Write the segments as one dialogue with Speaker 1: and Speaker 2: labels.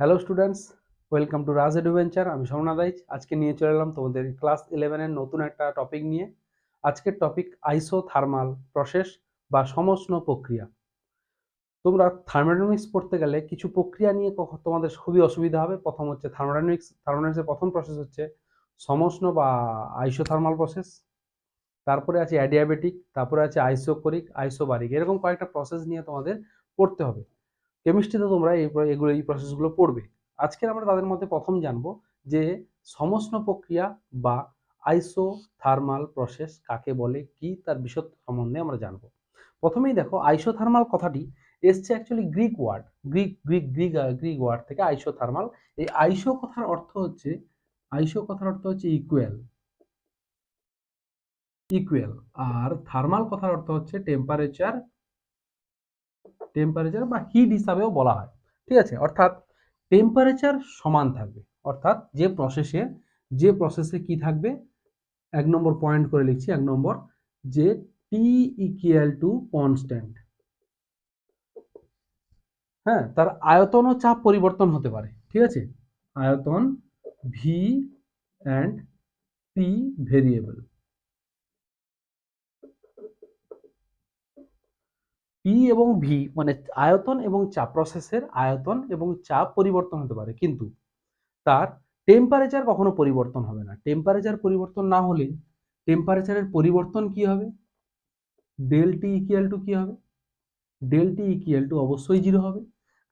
Speaker 1: Hello students welcome to Raj adventure আমি Somnath rise আজকে নিয়ে চলে এলাম তোমাদের ক্লাস ইলেভেনের নতুন একটা টপিক নিয়ে। আজকের টপিক আইসো থার্মাল প্রসেস বা সমষ্ণ প্রক্রিয়া। তোমরা থার্মোডাইনামিক্স পড়তে গেলে কিছু প্রক্রিয়া নিয়ে তোমাদের খুবই অসুবিধা হবে। প্রথম হচ্ছে থার্মোডাইনামিক্স থার্মোডাইনামিক্সের প্রথম প্রসেস হচ্ছে সমষ্ণ বা আইসো থার্মাল প্রসেস তারপরে আছে অ্যাডিয়াবেটিক তারপরে আছে আইসোকরিক আইসোবারিক এরকম কয়েকটা প্রসেস নিয়ে তোমাদের পড়তে হবে। কেমিস্ট্রিতে তোমরা এই এগুলো, এই প্রসেসগুলো পড়বে। আজকে আমরা তাদের মধ্যে প্রথম জানব যে সমষ্ণ প্রক্রিয়া বা আইসো থার্মাল প্রসেস কাকে বলে, কি তার বিশদ সম্বন্ধে আমরা জানব। প্রথমেই দেখো আইসোথার্মাল কথাটি এসছে actually Greek word Greek Greek Greek Greek word থেকে আইসোথার্মাল এই আইসো কথার অর্থ হচ্ছে আইসো কথার অর্থ হচ্ছে ইকুয়াল ইকুয়াল আর থার্মাল কথার অর্থ হচ্ছে টেম্পারেচার টেম্পারেচার বা হিট হিসাবেও বলা হয়। ঠিক আছে? অর্থাৎ টেম্পারেচার সমান থাকবে। অর্থাৎ যে প্রসেসে যে প্রসেসে কি থাকবে? এক নম্বর পয়েন্ট করে লিখছি, এক নম্বর, যে টি ইকুয়াল টু কনস্ট্যান্ট হ্যাঁ? তার আয়তন ও চাপ পরিবর্তন হতে পারে। ঠিক আছে? আয়তন V and P variable P এবং ভি মানে আয়তন এবং চাপ প্রসেসের আয়তন এবং চাপ পরিবর্তন হতে পারে। কিন্তু তার টেম্পারেচার কখনো পরিবর্তন হবে না। টেম্পারেচার পরিবর্তন না হলে টেম্পারেচারের পরিবর্তন কি হবে? ডেল টি ইকুয়াল টু কি হবে? ডেল টি ইকুয়াল টু অবশ্যই জিরো হবে।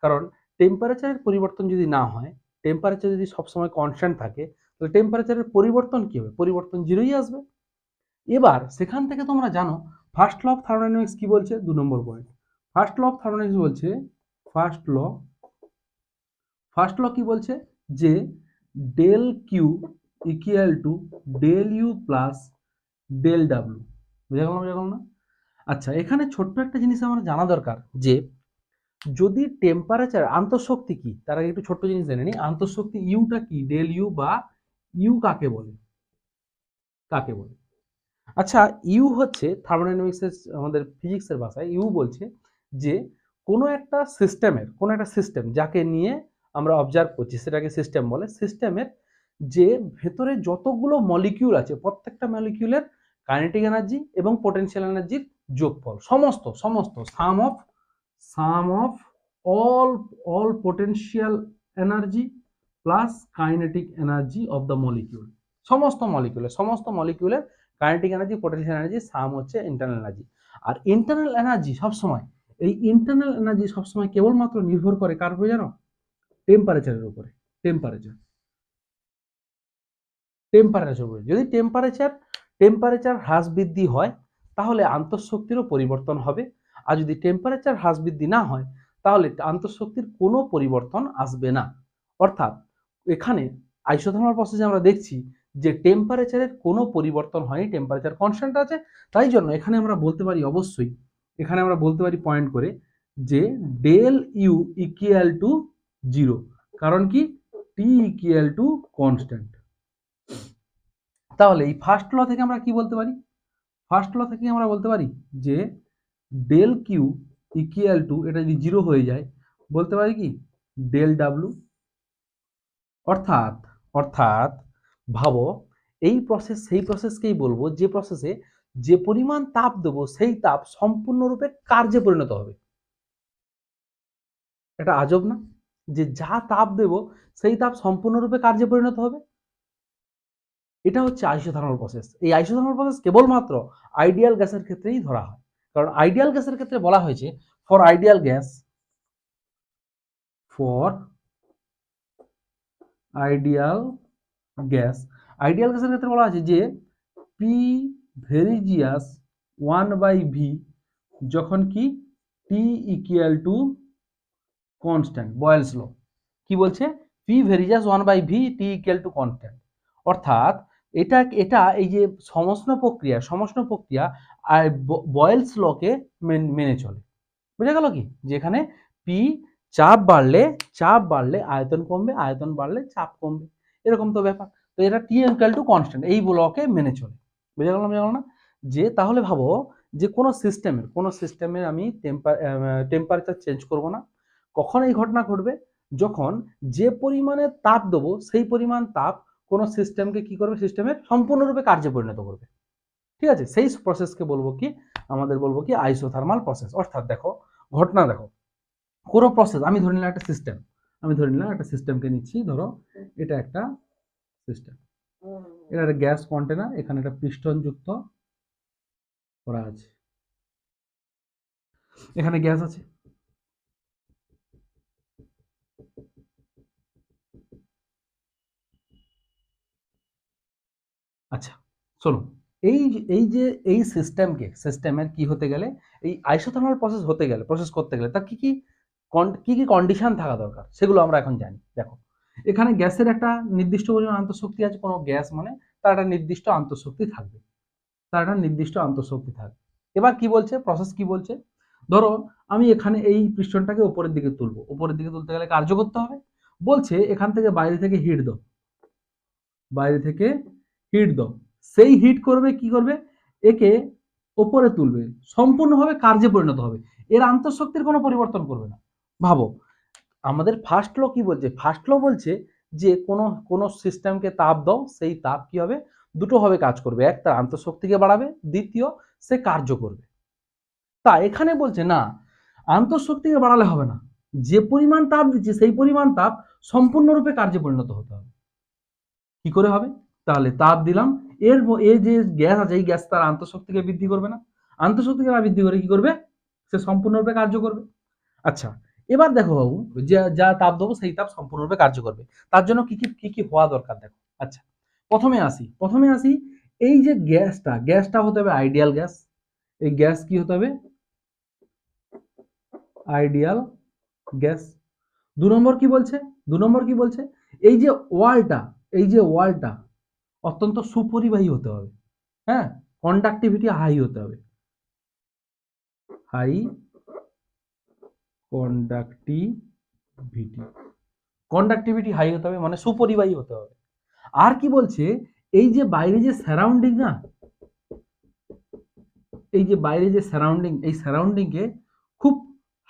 Speaker 1: কারণ টেম্পারেচারের পরিবর্তন যদি না হয় টেম্পারেচার যদি সবসময় কনস্ট্যান্ট থাকে, তাহলে টেম্পারেচারের পরিবর্তন কি হবে? পরিবর্তন জিরোই আসবে। এবার সেখান থেকে তোমরা জানো ফার্স্ট ল অফ থার্মোডাইনামিক্স কি বলছে? দু নম্বর point first law of thermodynamics বলছে ফার্স্ট ল ফার্স্ট ল কি বলছে? যে del Q equal to del U plus del W বুঝা গেল বুঝা গেল না? আচ্ছা এখানে ছোট্ট একটা জিনিস আমার জানা দরকার, যে যদি টেম্পারেচার আন্তঃশক্তি কি? তার আগে একটু ছোট্ট জিনিস জেনে নিই। আন্তঃশক্তি ইউটা কি? ডেল ইউ বা ইউ কাকে বলে? কাকে বলে? আচ্ছা ইউ হচ্ছে থার্মোডাইনামিক্সের, আমাদের ফিজিক্সের ভাষায় ইউ বলছে যে কোনো একটা সিস্টেমের, কোনো একটা সিস্টেম যাকে নিয়ে আমরা অবজার্ভ করছি, সেটাকে সিস্টেম বলে। সিস্টেমের যে ভেতরে যতগুলো মলিকিউল আছে, প্রত্যেকটা মলিকিউলের কাইনেটিক এনার্জি এবং পোটেনশিয়াল এনার্জির যোগফল, সমস্ত সমস্ত sum of sum of all all potential energy plus kinetic energy of the molecule সমস্ত মলিকিউলের সমস্ত মলিকিউলের kinetic energy, potential energy, sum হচ্ছে ইন্টারনাল এনার্জি। আর ইন্টারনাল এনার্জি সবসময়, এই ইন্টারনাল এনার্জি সবসময় কেবলমাত্র নির্ভর করে কার উপরে জানো? টেম্পারেচারের উপরে টেম্পারেচার টেম্পারেচার উপরে। যদি টেম্পারেচার টেম্পারেচার হ্রাস বৃদ্ধি হয়, তাহলে আন্তঃশক্তিরও পরিবর্তন হবে। আর যদি টেম্পারেচার হ্রাস বৃদ্ধি না হয়, তাহলে আন্তঃশক্তির কোনো পরিবর্তন আসবে না। অর্থাৎ, এখানে আইসোথার্মাল প্রসেসে আমরা দেখছি যে টেম্পারেচারের কোনো পরিবর্তন হয়নি টেম্পারেচার কনস্ট্যান্ট আছে, তাই জন্য এখানে আমরা বলতে পারি অবশ্যই, এখানে আমরা বলতে পারি পয়েন্ট করে যে del U equal to zero কারণ কি? টি ইকুয়াল টু কনস্ট্যান্ট তাহলে এই ফার্স্ট ল থেকে আমরা কি বলতে পারি? ফার্স্ট ল থেকে আমরা বলতে পারি যে ডেল কিউ ইকুয়াল টু এটা যদি জিরো হয়ে যায়, বলতে পারি কি? ডেল ডাব্লু অর্থাৎ অর্থাৎ ভাবো, এই প্রসেস সেই প্রসেসকেই বলব, যে প্রসেসে যে পরিমাণ তাপ দেবো, সেই তাপ সম্পূর্ণরূপে কার্যে পরিণত হবে। এটা আজব না? যে যা তাপ দেব, সেই তাপ সম্পূর্ণরূপে কার্যে পরিণত হবে? এটা হচ্ছে আইসোথার্মাল প্রসেস এই আইসোথার্মাল প্রসেস কেবলমাত্র আইডিয়াল গ্যাসের ক্ষেত্রেই ধরা হয়। কারণ আইডিয়াল গ্যাসের ক্ষেত্রে বলা হয়েছে for ideal gas for ideal gas. Ideal গ্যাসের ক্ষেত্রে বলা আছে যে P varies as one by V যখন কি T equal to constant Boyle's law কি বলছে? P varies as one by V T equal to constant অর্থাৎ এটা এটা এই যে সমষ্ণ প্রক্রিয়া সমষ্ণ প্রক্রিয়া, আর বয়েলস লকে মেনে চলে। বুঝা গেল কি? যেখানে পি চাপ বাড়লে চাপ বাড়লে আয়তন কমবে, আয়তন বাড়লে চাপ কমবে। এরকম তো ব্যাপার। তো এটা টি ইকুয়াল টু কনস্ট্যান্ট এই ব্লকে মেনে চলে। বুঝে গেলাম বুঝা না? যে তাহলে ভাবো যে কোনো সিস্টেমের কোনো সিস্টেমের আমি টেম্পার টেম্পারেচার চেঞ্জ করব না। কখন এই ঘটনা ঘটবে? যখন যে পরিমাণে তাপ দেবো, সেই পরিমাণ তাপ কোনো সিস্টেমকে কি করবে? সিস্টেমের সম্পূর্ণরূপে কার্যে পরিণত করবে। ঠিক আছে? সেই প্রসেসকে বলব কি? আমাদের বলব কি আইসোথার্মাল প্রসেস অর্থাৎ দেখো, ঘটনা দেখো। কোনো প্রসেস আমি ধরে নিলাম একটা সিস্টেম আমি ধরে নিলাম একটা সিস্টেমকে নিচ্ছি ধরো এটা একটা সিস্টেম এটা একটা গ্যাস কন্টেনার এখানে একটা পিস্টন যুক্ত করা আছে। এখানে গ্যাস আছে। আচ্ছা শোনো এই এই যে এই সিস্টেমকে সিস্টেমের কি হতে গেলে এই আইসোথার্মাল প্রসেস হতে গেলে প্রসেস করতে গেলে তার কি কি কি কি কন্ডিশন থাকা দরকার, সেগুলো আমরা এখন জানি। দেখো, এখানে গ্যাসের একটা নির্দিষ্ট পরিমাণ আন্তঃশক্তি আছে, কোনো গ্যাস মানে তার একটা নির্দিষ্ট আন্তঃশক্তি থাকবে। তার একটা নির্দিষ্ট আন্তঃশক্তি থাকবে। এবার কি বলছে? প্রসেস কি বলছে? ধরো, আমি এখানে এই পিস্টনটাকে উপরের দিকে তুলবো। উপরের দিকে তুলতে গেলে কার্য করতে হবে। বলছে, এখান থেকে বাইরে থেকে হিট দাও। বাইরে থেকে হিট দাও। সেই হিট করবে, কি করবে? একে ওপরে তুলবে। সম্পূর্ণভাবে কার্যে পরিণত হবে। এর আন্তঃশক্তির কোনো পরিবর্তন করবে না। ভাবো, আমাদের ফার্স্ট ল কি বলছে? ফার্স্ট ল বলছে যে কোনো কোনো সিস্টেমকে তাপ দাও, সেই তাপ কি হবে? দুটো ভাবে কাজ করবে। এক তার আন্তঃশক্তিকে বাড়াবে, দ্বিতীয় সে কার্য করবে। তা এখানে বলছে না, আন্তঃশক্তিকে বাড়ালে হবে না। যে পরিমাণ তাপ দিচ্ছে, সেই পরিমাণ তাপ সম্পূর্ণরূপে কার্যে পরিণত হতে হবে। কি করে হবে? তাহলে তাপ দিলাম, এর এই যে গ্যাস আছে, এই গ্যাস তার আন্তঃশক্তিকে বৃদ্ধি করবে না। আন্তঃশক্তিকে না বৃদ্ধি করে কি করবে? সে সম্পূর্ণরূপে কার্য করবে। আচ্ছা এবার দেখো বাবু, যা যা তাপ দেবো সেই তাপ সম্পূর্ণরূপে কার্য করবে। তার জন্য কি কি কি কি হওয়া দরকার দেখো। আচ্ছা প্রথমে আসি প্রথমে আসি এই যে গ্যাসটা গ্যাসটা হতে হবে আইডিয়াল গ্যাস। এই গ্যাস কি হতে হবে? Ideal gas. দু নম্বর কি বলছে? দু নম্বর কি বলছে? এই যে ওয়ালটা, এই যে ওয়ালটা অত্যন্ত সুপরিবাহী হতে হবে। হ্যাঁ কন্ডাক্টিভিটি হাই হতে হবে। হাই কন্ডাক্টিভিটি কন্ডাক্টিভিটি হাই হতে হবে মানে সুপরিবাহী হতে হবে। আর কি বলছে? এই যে বাইরে যে সারাউন্ডিং না, এই যে বাইরে যে সারাউন্ডিং এই সারাউন্ডিংকে খুব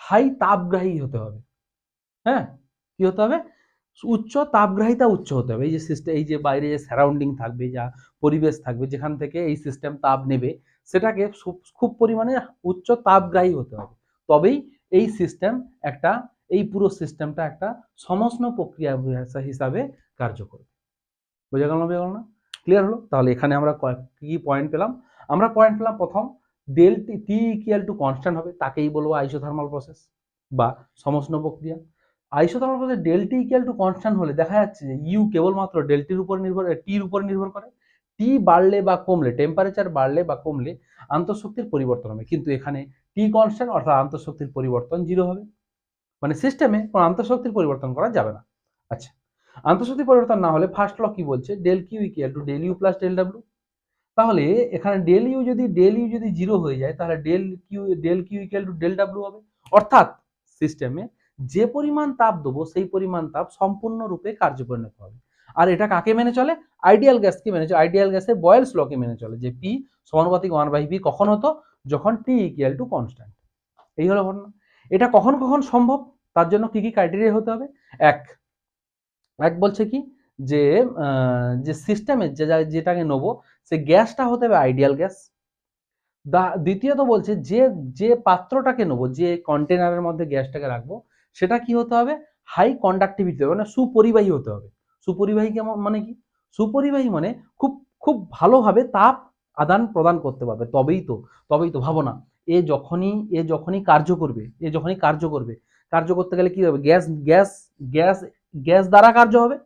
Speaker 1: হাই তাপগ্রাহী হতে হবে। হ্যাঁ? কি হতে হবে? উচ্চ তাপগ্রাহিতা উচ্চ হতে হবে। এই যে সিস্টেম এই যে বাইরে যে সারাউন্ডিং থাকবে, যা পরিবেশ থাকবে, যেখান থেকে এই সিস্টেম তাপ নেবে, সেটাকে খুব পরিমাণে উচ্চ তাপগ্রাহী হতে হবে। তবেই এই সিস্টেম একটা, এই পুরো সিস্টেমটা একটা সমস্ন প্রক্রিয়া হিসাবে কার্য করবে। বোঝা গেল না, বোঝা গেল না? ক্লিয়ার হলো? তাহলে এখানে আমরা কি পয়েন্ট পেলাম? আমরা পয়েন্ট পেলাম প্রথম del T equal to constant হবে, তাকেই বলব আইসোথার্মাল প্রসেস বা সমস্ন প্রক্রিয়া। Isothermal process del T equal to constant হলে দেখা যাচ্ছে যে ইউ কেবলমাত্র ডেলটির উপর নির্ভর টির উপর নির্ভর করে টি বাড়লে বা কমলে টেম্পারেচার বাড়লে বা কমলে আন্তঃশক্তির পরিবর্তন হবে। কিন্তু এখানে টি কনস্ট্যান্ট অর্থাৎ আন্তঃশক্তির পরিবর্তন জিরো হবে। মানে সিস্টেমে কোনো আন্তঃশক্তির পরিবর্তন করা যাবে না। আচ্ছা আন্তঃশক্তি পরিবর্তন না হলে ফার্স্ট ল কি বলছে? Del Q equal to del U plus del W তাহলে এখানে ডেল ইউ যদি ডেল ইউ যদি জিরো হয়ে যায়, তাহলে del Q del Q equal to del W হবে। অর্থাৎ সিস্টেমে যে পরিমাণ তাপ দেবো, সেই পরিমাণ তাপ সম্পূর্ণরূপে কার্যপরিণত হবে। আর এটা কাকে মেনে চলে? আইডিয়াল গ্যাসকে মেনে চলে। আইডিয়াল গ্যাসের বয়েলস লকে মেনে চলে, যে পি সমানুপাতিক ওয়ান বাই পি কখন হতো? যখন টি ইকুয়াল টু কনস্ট্যান্ট এই হলো ঘটনা। এটা কখন কখন সম্ভব? তার জন্য কি কি ক্রাইটেরিয়া হতে হবে? এক এক বলছে কি? যে যে সিস্টেমের যে যেটাকে নেব, সে গ্যাসটা হতে হবে আইডিয়াল গ্যাস দ্বিতীয়ত বলছে যে যে পাত্রটাকে নেব, যে কন্টেনারের মধ্যে গ্যাসটাকে রাখব, সেটা কি হতে হবে? হাই কন্ডাক্টিভিটি মানে সুপরিবাহী হতে হবে। সুপরিবাহী কেমন মানে কি? সুপরিবাহী মানে খুব খুব ভালোভাবে তাপ আদান প্রদান করতে পারবে, তবেই তো তবেই তো, ভাবো না। এ যখনই এ যখনই কার্য করবে, এ যখনই কার্য করবে, কার্য করতে গেলে কি হবে? গ্যাস গ্যাস গ্যাস গ্যাস দ্বারা কার্য হবে?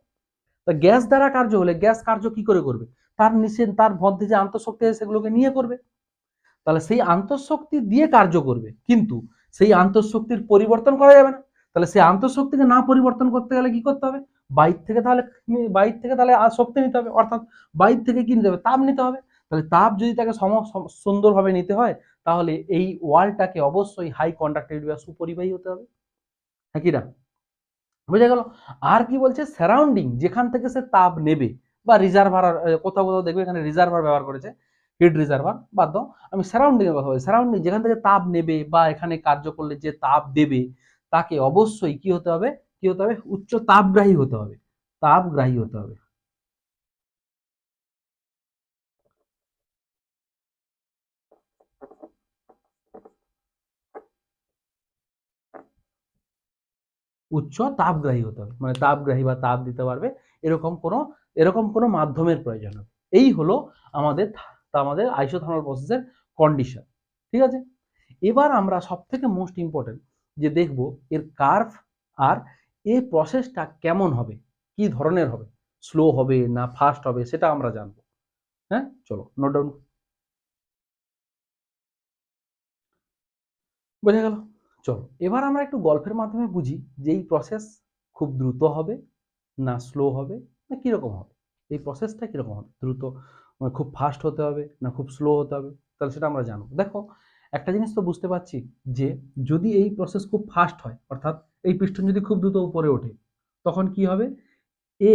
Speaker 1: তা গ্যাস দ্বারা কার্য হলে গ্যাস কার্য কি করে করবে? তার নিচে তার মধ্যে যে আন্তঃশক্তি আছে সেগুলোকে নিয়ে করবে। তাহলে সেই আন্তঃশক্তি দিয়ে কার্য করবে, কিন্তু সেই আন্তঃশক্তির পরিবর্তন করা যাবে না। তাহলে সেই আন্তঃশক্তিকে না পরিবর্তন করতে গেলে কি করতে হবে? বাইর থেকে তাহলে বাইর থেকে তাহলে আর শক্তি নিতে হবে, অর্থাৎ বাইর থেকে কি নিতে হবে, তাপ নিতে হবে। তাহলে তাপ যদি তাকে সম সুন্দরভাবে নিতে হয়, তাহলে এই ওয়ালটাকে অবশ্যই হাই কন্ডাক্টিভিটি বা সুপরিবাহী হতে হবে। হ্যাঁ কি না? বোঝা গেল? আর কি বলছে? সারাউন্ডিং যেখান থেকে সে তাপ নেবে, বা রিজার্ভার কোথাও কোথাও দেখবে, এখানে রিজার্ভার ব্যবহার করেছে হিট রিজার্ভার বাদ আমি সারাউন্ডিং এর কথা বলি সারাউন্ডিং যেখান থেকে তাপ নেবে, বা এখানে কার্য করলে যে তাপ দেবে, তাকে অবশ্যই কি হতে হবে? কি হতে হবে? উচ্চ তাপগ্রাহী হতে হবে। তাপগ্রাহী হতে হবে। উচ্চ তাপগ্রাহী হতে হবে। মানে তাপগ্রাহী বা তাপ দিতে পারবে। এরকম কোনো এরকম কোনো মাধ্যমের প্রয়োজন হবে এই হলো আমাদের আমাদের আইসোথার্মাল প্রসেসের কন্ডিশন ঠিক আছে? এবার আমরা সব থেকে মোস্ট ইম্পর্টেন্ট যে দেখব এর কার্ভ আর এই প্রসেসটা কেমন হবে? কি ধরনের হবে? স্লো হবে না ফাস্ট হবে সেটা আমরা জানব। হ্যাঁ? চলো নোট ডাউন বোঝা গেল? চলো, এবার আমরা একটু গল্পের মাধ্যমে বুঝি যে এই প্রসেস খুব দ্রুত হবে না স্লো হবে না কীরকম হবে? এই প্রসেসটা কীরকম হবে? দ্রুত, খুব ফাস্ট হতে হবে না খুব স্লো হতে হবে? তাহলে সেটা আমরা জানব। দেখো, একটা জিনিস তো বুঝতে পারছি যে যদি এই প্রসেস খুব ফাস্ট হয়, অর্থাৎ এই পিস্টন যদি খুব দ্রুত উপরে ওঠে, তখন কি হবে? এ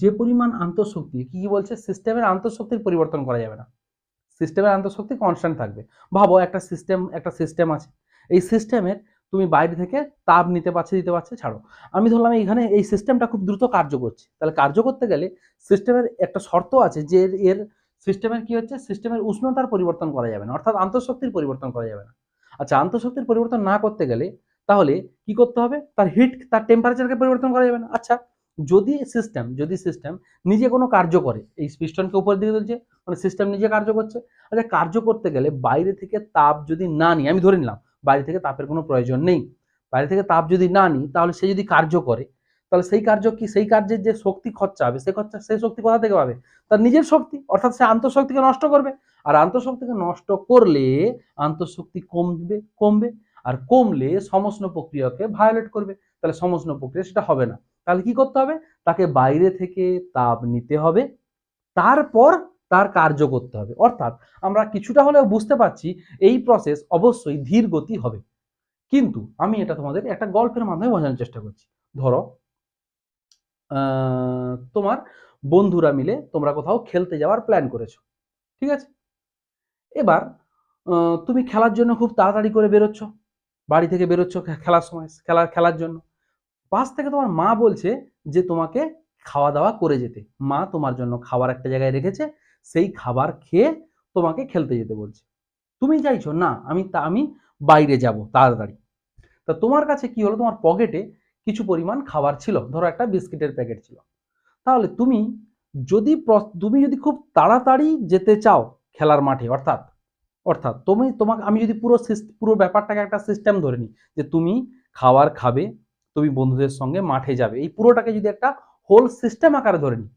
Speaker 1: যে পরিমাণ আন্তঃশক্তি, কি কি বলছে? সিস্টেমের আন্তঃশক্তির পরিবর্তন করা যাবে না। সিস্টেমের আন্তঃশক্তি কনস্ট্যান্ট থাকবে। ভাবো একটা সিস্টেম একটা সিস্টেম আছে। এই সিস্টেমের তুমি বাইরে থেকে তাপ নিতে পারছে, দিতে পারছে, ছাড়ো। আমি ধরলাম এখানে এই সিস্টেমটা খুব দ্রুত কার্য করছে। তাহলে কার্য করতে গেলে সিস্টেমের একটা শর্ত আছে যে এর সিস্টেমের কি হচ্ছে? সিস্টেমের উষ্ণতার পরিবর্তন করা যাবে না। অর্থাৎ আন্তঃশক্তির পরিবর্তন করা যাবে না। আচ্ছা আন্তঃশক্তির পরিবর্তন না করতে গেলে তাহলে কি করতে হবে? তার হিট তার টেম্পারেচারকে পরিবর্তন করা যাবে না। আচ্ছা যদি সিস্টেম যদি সিস্টেম নিজে কোনো কার্য করে, এই পিস্টনকে উপর দিকে তুলছে মানে সিস্টেম নিজে কার্য করছে আচ্ছা কার্য করতে গেলে বাইরে থেকে তাপ যদি না নিই, আমি ধরে নিলাম, বাইরে থেকে তাপের কোনো প্রয়োজন নেই, বাইরে থেকে তাপ যদি না নিই, তাহলে সে যদি কার্য করে, তাহলে সেই কার্য কি, সেই কার্যের যে শক্তি খরচা হবে সেই খরচা সেই শক্তি কোথা থেকে পাবে? তার নিজের শক্তি, অর্থাৎ সে আন্তঃশক্তিকে নষ্ট করবে। আর আন্তঃশক্তিকে নষ্ট করলে আন্তঃশক্তি কমবে কমবে। আর কমলে সমস্ন প্রক্রিয়াকে ভায়োলেট করবে। তাহলে সমস্ন প্রক্রিয়া সেটা হবে না। তাহলে কি করতে হবে? তাকে বাইরে থেকে তাপ নিতে হবে। তারপর তার কার্য করতে হবে। অর্থাৎ আমরা কিছুটা হলেও বুঝতে পারছি এই প্রসেস অবশ্যই ধীর গতি হবে। কিন্তু আমি এটা তোমাদের একটা গল্পের মাধ্যমে বোঝানোর চেষ্টা করছি। ধরো তোমার বন্ধুরা মিলে তোমরা কোথাও খেলতে যাওয়ার প্ল্যান করেছ। ঠিক আছে? এবার তুমি খেলার জন্য খুব তাড়াতাড়ি করে বেরোচ্ছ। বাড়ি থেকে বেরোচ্ছ খেলার সময় খেলার খেলার জন্য। পাশ থেকে তোমার মা বলছে যে, তোমাকে খাওয়া দাওয়া করে যেতে। মা তোমার জন্য খাবার একটা জায়গায় রেখেছে, সেই খাবার খেয়ে তোমাকে খেলতে যেতে বলছে। তুমি চাইছো, না, আমি তা, আমি বাইরে যাব তাড়াতাড়ি। তা তোমার কাছে কি হলো? তোমার পকেটে কিছু পরিমাণ খাবার ছিল। ধরো একটা বিস্কিটের প্যাকেট ছিল। তাহলে তুমি যদি তুমি যদি খুব তাড়াতাড়ি যেতে চাও খেলার মাঠে, অর্থাৎ অর্থাৎ তুমি তোমাকে, আমি যদি পুরো পুরো ব্যাপারটাকে একটা সিস্টেম ধরে নিই, যে তুমি খাবার খাবে, তুমি বন্ধুদের সঙ্গে মাঠে যাবে, এই পুরোটাকে যদি একটা হোল সিস্টেম আকারে ধরে নিই,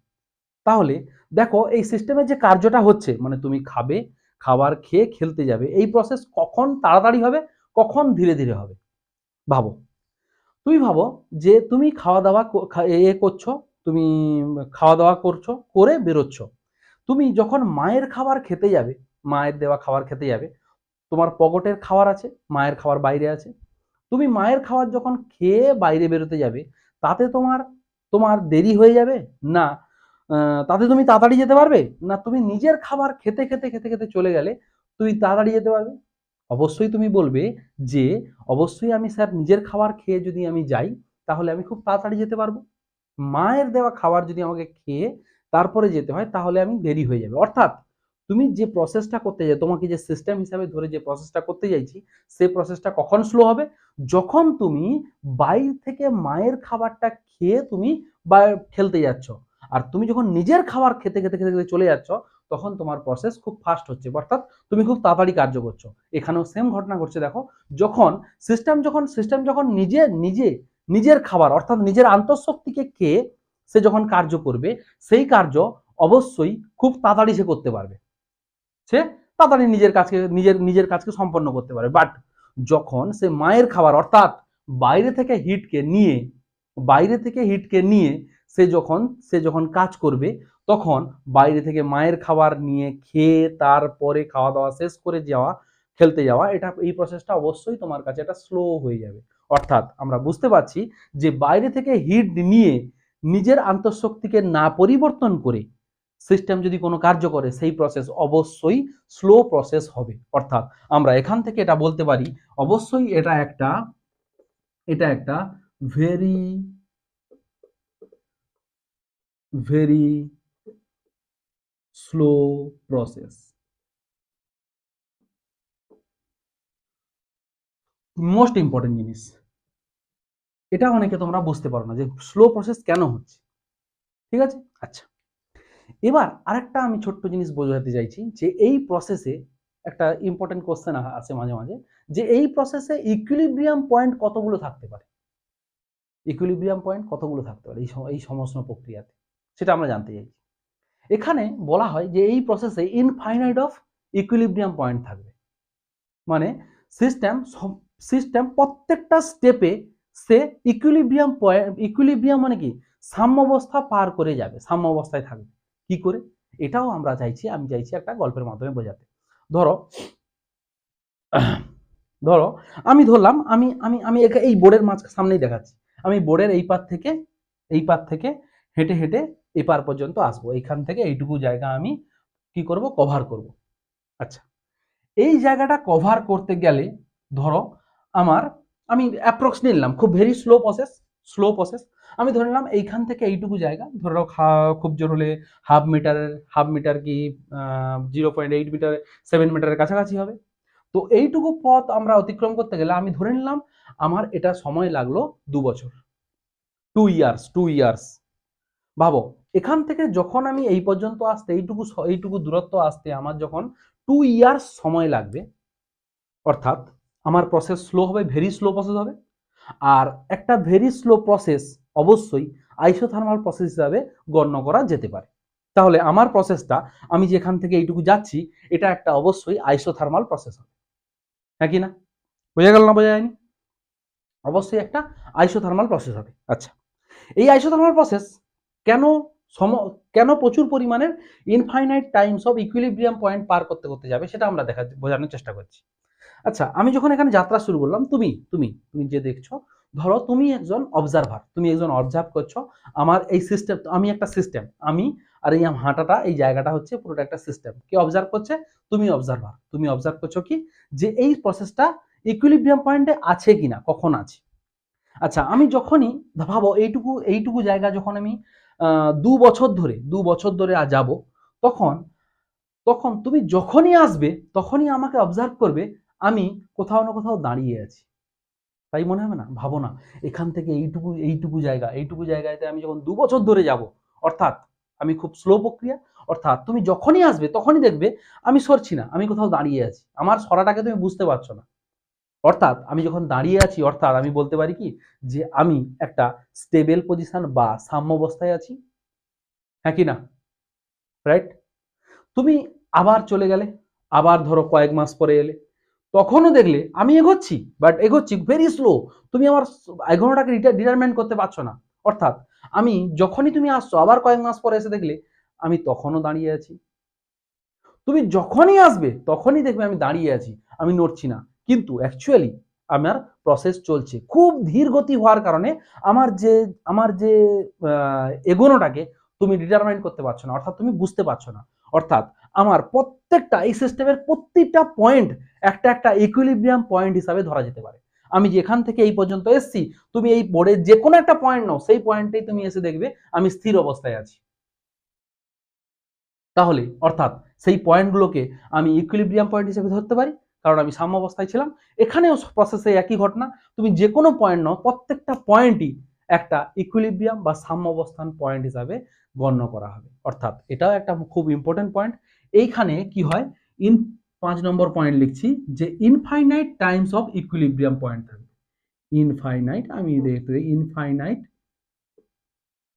Speaker 1: তাহলে দেখো এই সিস্টেমের যে কার্যটা হচ্ছে মানে তুমি খাবে, খাবার খেয়ে খেলতে যাবে, এই প্রসেস কখন তাড়াতাড়ি হবে, কখন ধীরে ধীরে হবে? ভাবো। তুমি ভাবো যে তুমি খাওয়া দাওয়া এ করছ, তুমি খাওয়া দাওয়া করছ, করে বেরোচ্ছ। তুমি যখন মায়ের খাবার খেতে যাবে মায়ের দেওয়া খাবার খেতে যাবে। তোমার পকেটের খাবার আছে, মায়ের খাবার বাইরে আছে। তুমি মায়ের খাবার যখন খেয়ে বাইরে বেরোতে যাবে, তাতে তোমার তোমার দেরি হয়ে যাবে? না। তাতে তুমি তাড়াতাড়ি যেতে পারবে? না, তুমি নিজের খাবার খেতে খেতে খেতে খেতে চলে গেলে তুমি তাড়াতাড়ি যেতে পারবে? অবশ্যই তুমি বলবে যে, অবশ্যই আমি স্যার নিজের খাবার খেয়ে যদি আমি যাই, তাহলে আমি খুব তাড়াতাড়ি যেতে পারব। মায়ের দেওয়া খাবার যদি আমাকে খেয়ে তারপরে যেতে হয়, তাহলে আমি দেরি হয়ে যাবে। অর্থাৎ তুমি যে প্রসেসটা করতে যাই তোমাকে যে সিস্টেম হিসাবে ধরে যে প্রসেসটা করতে যাইছি সেই প্রসেসটা কখন স্লো হবে? যখন তুমি বাইর থেকে মায়ের খাবারটা খেয়ে তুমি বা খেলতে যাচ্ছ। আর তুমি যখন নিজের খাবার খেতে খেতে খেতে খেতে চলে যাচ্ছ, তখন তোমার প্রসেস খুব ফাস্ট হচ্ছে। অর্থাৎ তুমি খুব তাড়াতাড়ি কার্য করছ। এখানেও সেম ঘটনা ঘটছে, দেখো। যখন সিস্টেম যখন সিস্টেম যখন নিজে নিজে, নিজের খাবার, অর্থাৎ নিজের আন্তঃশক্তিকে খেয়ে সে যখন কার্য করবে, সেই কার্য অবশ্যই খুব তাড়াতাড়ি সে করতে পারবে। সে তাড়াতাড়ি নিজের কাজকে, নিজের নিজের কাজকে সম্পন্ন করতে পারে। বাট যখন সে মায়ের খাবার, অর্থাৎ বাইরে থেকে হিটকে নিয়ে, বাইরে থেকে হিটকে নিয়ে সে যখন সে যখন কাজ করবে, তখন বাইরে থেকে মায়ের খাবার নিয়ে খেয়ে, তারপরে খাওয়া দাওয়া শেষ করে যাওয়া, খেলতে যাওয়া, এটা, এই প্রসেসটা অবশ্যই তোমার কাছে এটা স্লো হয়ে যাবে। অর্থাৎ আমরা বুঝতে পারছি যে বাইরে থেকে হিট নিয়ে নিজের আন্তঃশক্তিকে না পরিবর্তন করে সিস্টেম যদি কোনো কার্য করে, সেই প্রসেস অবশ্যই স্লো প্রসেস হবে। অর্থাৎ আমরা এখান থেকে এটা বলতে পারি, অবশ্যই এটা একটা এটা একটা very very slow process most important জিনিস, এটা অনেকে তোমরা বুঝতে পারো না যে স্লো প্রসেস কেন হচ্ছে। ঠিক আছে? আচ্ছা। এবার আরেকটা আমি ছোট্ট জিনিস বোঝাতে চাইছি যে এই প্রসেসে একটা ইম্পর্টেন্ট কোশ্চেন আছে মাঝে মাঝে, যে এই প্রসেসে ইকুইলিব্রিয়াম পয়েন্ট কতগুলো থাকতে পারে? ইকুইলিব্রিয়াম পয়েন্ট কতগুলো থাকতে পারে এই সমস্ত প্রক্রিয়াতে? সেটা আমরা জানতে চাইছি। এখানে বলা হয় যে এই প্রসেসে ইনফাইনাইট অফ ইকুইলিব্রিয়াম পয়েন্ট থাকবে। মানে সিস্টেম সিস্টেম প্রত্যেকটা স্টেপে সে ইকুইলিব্রিয়াম পয়েন্ট ইকুইলিব্রিয়াম মানে কি? সাম্যাবস্থা পার করে যাবে, সাম্যাবস্থায় থাকবে। কি করে? এটাও আমরা চাইছি, আমি চাইছি একটা গল্পের মাধ্যমে বোঝাতে। ধরো ধরো, আমি ধরলাম, আমি আমি আমি এই বোর্ডের মাঝ সামনেই দেখাচ্ছি। আমি বোর্ডের এই পার থেকে, এই পার থেকে হেঁটে হেঁটে এই পার পর্যন্ত আসব। এইখান থেকে এইটুকু জায়গা আমি কি করব? কভার করব। আচ্ছা এই জায়গাটা কভার করতে গেলে, ধরো, আমার, আমি অ্যাপ্রক্স নিলাম, খুব very slow process slow process আমি ধরে নিলাম এইখান থেকে এইটুকু জায়গা। ধরে নাও খুব জোর হলে হাফ মিটারের হাফ মিটার কি zero point eight metre seven মিটারের কাছাকাছি হবে। তো এইটুকু পথ আমরা অতিক্রম করতে গেলে আমি ধরে নিলাম আমার এটা সময় লাগল দু বছর। টু ইয়ার্স টু ইয়ার্স ভাবো, এখান থেকে যখন আমি এই পর্যন্ত আসতে, এইটুকু এইটুকু দূরত্ব আসতে আমার যখন টু ইয়ার্স সময় লাগবে, অর্থাৎ আমার প্রসেস স্লো হবে ভেরি স্লো প্রসেস হবে। আর একটা ভেরি স্লো প্রসেস অবশ্যই আইসোথার্মাল প্রসেস হিসাবে গণ্য করা যেতে পারে। তাহলে আমার প্রসেসটা আমি যেখান থেকে এইটুকু যাচ্ছি, এটা একটা অবশ্যই আইসোথার্মাল প্রসেস হবে। হ্যাঁ না? বোঝা গেল না বোঝা যায়নি? অবশ্যই একটা আইসোথার্মাল প্রসেস হবে। আচ্ছা এই আইসোথার্মাল প্রসেস কেন সম, কেন প্রচুর পরিমাণের infinite times of equilibrium point পার করতে করতে যাবে সেটা আমরা দেখা, বোঝানোর চেষ্টা করছি। আচ্ছা আমি যখন এখানে যাত্রা শুরু করলাম, তুমি তুমি তুমি যে দেখছ ধরো তুমি একজন অবজারভার তুমি একজন অবজার্ভ করছ, আমার এই সিস্টেম আমি একটা সিস্টেম আমি আর এই হাঁটাটা, এই জায়গাটা হচ্ছে পুরোটা একটা সিস্টেম কি অবজার্ভ করছে? তুমি অবজারভার তুমি অবজার্ভ করছ কি? যে এই প্রসেসটা ইকুইলিব্রিয়াম পয়েন্টে আছে কিনা, কখন আছে? আচ্ছা আমি যখনই, ভাবো এইটুকু এইটুকু জায়গা যখন আমি দু বছর ধরে, দু বছর ধরে আর যাব, তখন তখন তুমি যখনই আসবে, তখনই আমাকে অবজার্ভ করবে, আমি কোথাও না কোথাও দাঁড়িয়ে আছি। তাই মনে হবে না? ভাবো না। এখান থেকে এইটুকু এইটুকু জায়গা, এইটুকু জায়গাতে আমি যখন দু বছর ধরে যাব, অর্থাৎ আমি খুব স্লো প্রক্রিয়া, অর্থাৎ তুমি যখনই আসবে, তখনই দেখবে আমি সরছি না, আমি কোথাও দাঁড়িয়ে আছি। আমার সরাটাকে তুমি বুঝতে পারছ না। অর্থাৎ আমি যখন দাঁড়িয়ে আছি, অর্থাৎ আমি বলতে পারি কি? যে আমি একটা স্টেবল পজিশন বা সাম্য অবস্থায় আছি। হ্যাঁ কি না? রাইট তুমি আবার চলে গেলে, আবার ধরো কয়েক মাস পরে এলে তখনও দেখলে আমি এগোচ্ছি বাট এগোচ্ছি ভেরি স্লো তুমি আমার এগোনোটাকে ডিটারমেন্ট করতে পারছ না। অর্থাৎ আমি যখনই তুমি আসছো, আবার কয়েক মাস পরে এসে দেখলে আমি তখনও দাঁড়িয়ে আছি। তুমি যখনই আসবে, তখনই দেখবে আমি দাঁড়িয়ে আছি, আমি নড়ছি না। কিন্তু অ্যাকচুয়ালি আমার প্রসেস চলছে। খুব ধীর গতি হওয়ার কারণে আমার যে আমার যে এগোনোটাকে তুমি ডিটারমাইন করতে পারছ না। অর্থাৎ তুমি বুঝতে পারছ না। অর্থাৎ আমার প্রত্যেকটা এই সিস্টেমের প্রত্যেকটা পয়েন্ট একটা একটা ইকুইলিব্রিয়াম পয়েন্ট হিসাবে ধরা যেতে পারে। আমি যেখান থেকে এই পর্যন্ত এসেছি, তুমি এই বোর্ডের যে কোনো একটা পয়েন্ট নাও, সেই পয়েন্টেই তুমি এসে দেখবে আমি স্থির অবস্থায় আছি। তাহলে, অর্থাৎ সেই পয়েন্টগুলোকে আমি ইকুইলিব্রিয়াম পয়েন্ট হিসেবে ধরতে পারি, কারণ আমি সাম্য অবস্থায় ছিলাম। এখানেও প্রসেসে একই ঘটনা, তুমি যে কোনো পয়েন্ট নাও, প্রত্যেকটা পয়েন্টই একটা ইকুইলিব্রিয়াম বা সাম্য অবস্থান পয়েন্ট হিসাবে গণ্য করা হবে। অর্থাৎ এটাও একটা খুব ইম্পর্টেন্ট পয়েন্ট এইখানে কি হয়? ইন পাঁচ নম্বর পয়েন্ট লিখছি যে infinite times of equilibrium point থাকবে। ইনফাইনাইট আমি দেখতে infinite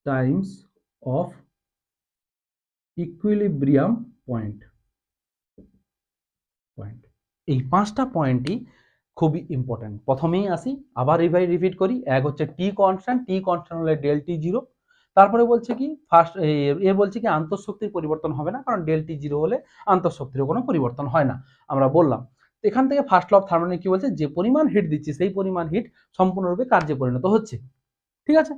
Speaker 1: times of equilibrium point point এই পাঁচটা পয়েন্টই খুবই ইম্পর্ট্যান্ট প্রথমেই আসি, আবার রিভাই রিপিট করি। এক হচ্ছে টি কনস্ট্যান্ট টি কনস্ট্যান্ট হলে ডেল টি জিরো তারপরে বলছে কি ফার্স্ট এ বলছে কি, আন্তঃশক্তির পরিবর্তন হবে না, কারণ ডেল টি জিরো হলে আন্তঃশক্তিরও কোনো পরিবর্তন হয় না, আমরা বললাম। এখান থেকে ফার্স্ট ল অফ কি বলছে, যে পরিমাণ হিট দিচ্ছি, সেই পরিমাণ হিট সম্পূর্ণরূপে কার্যে পরিণত হচ্ছে। ঠিক আছে?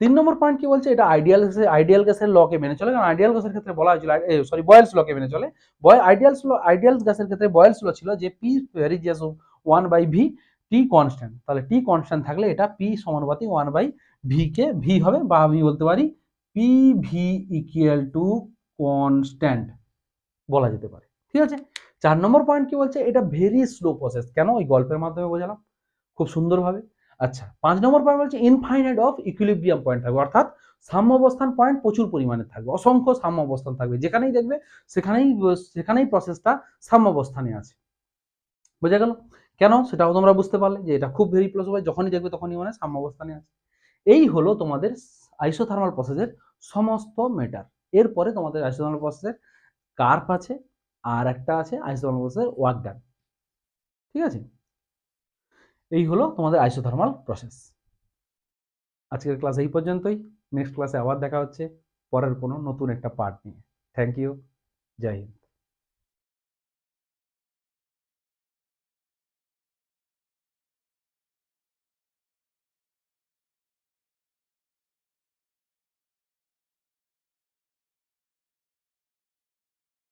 Speaker 1: তিন নম্বর পয়েন্ট কি বলছে, এটা আইডিয়াল গ্যাসের আইডিয়াল গ্যাসের লকে মেনে চলে, কারণ আইডিয়াল গ্যাসের ক্ষেত্রে বলা হয়েছিল সরি বয়েলস লকে মেনে চলে। বয় আইডিয়ালস আইডিয়াল গ্যাসের ক্ষেত্রে বয়েলস ল ছিল যে P varies as one by V T constant তাহলে টি কনস্ট্যান্ট থাকলে এটা পি সমানুপাতিক ওয়ান বাই ভি কে ভি হবে বা আমি বলতে পারি P V equal to constant বলা যেতে পারে। ঠিক আছে? চার নম্বর পয়েন্ট কি বলছে? এটা ভেরি স্লো প্রসেস কেন? ওই গল্পের মাধ্যমে বোঝালাম। খুব সুন্দরভাবে। আচ্ছা পাঁচ নম্বর পয়েন্ট বলছে ইনফাইনাইট অফ ইকুইলিব্রিয়াম পয়েন্ট থাকবে। অর্থাৎ সাম্য অবস্থান পয়েন্ট প্রচুর পরিমাণে থাকবে। অসংখ্য সাম্য অবস্থান থাকবে। যেখানেই দেখবে, সেখানেই সেখানেই প্রসেসটা সাম্য অবস্থানে আছে। বোঝা গেল? কেন? সেটাও তোমরা বুঝতে পারলে যে এটা খুব ভেরি প্লসিবল যখনই দেখবে, তখনই মানে সাম্য অবস্থানে আছে। এই হলো তোমাদের আইসোথার্মাল প্রসেসের সমস্ত মেটার এরপরে তোমাদের আইসোথার্মাল প্রসেসের কার্প আছে, আর একটা আছে আইসোথার্মাল প্রসেসের ওয়ার্ক ডান ঠিক আছে? এই হলো তোমাদের আইসোথার্মাল প্রসেস আজকের ক্লাস এই পর্যন্তই। নেক্সট ক্লাসে আবার দেখা হচ্ছে। পরের কোনো নতুন একটা পার্ট নিয়ে। থ্যাংক ইউ জয় হিন্দ।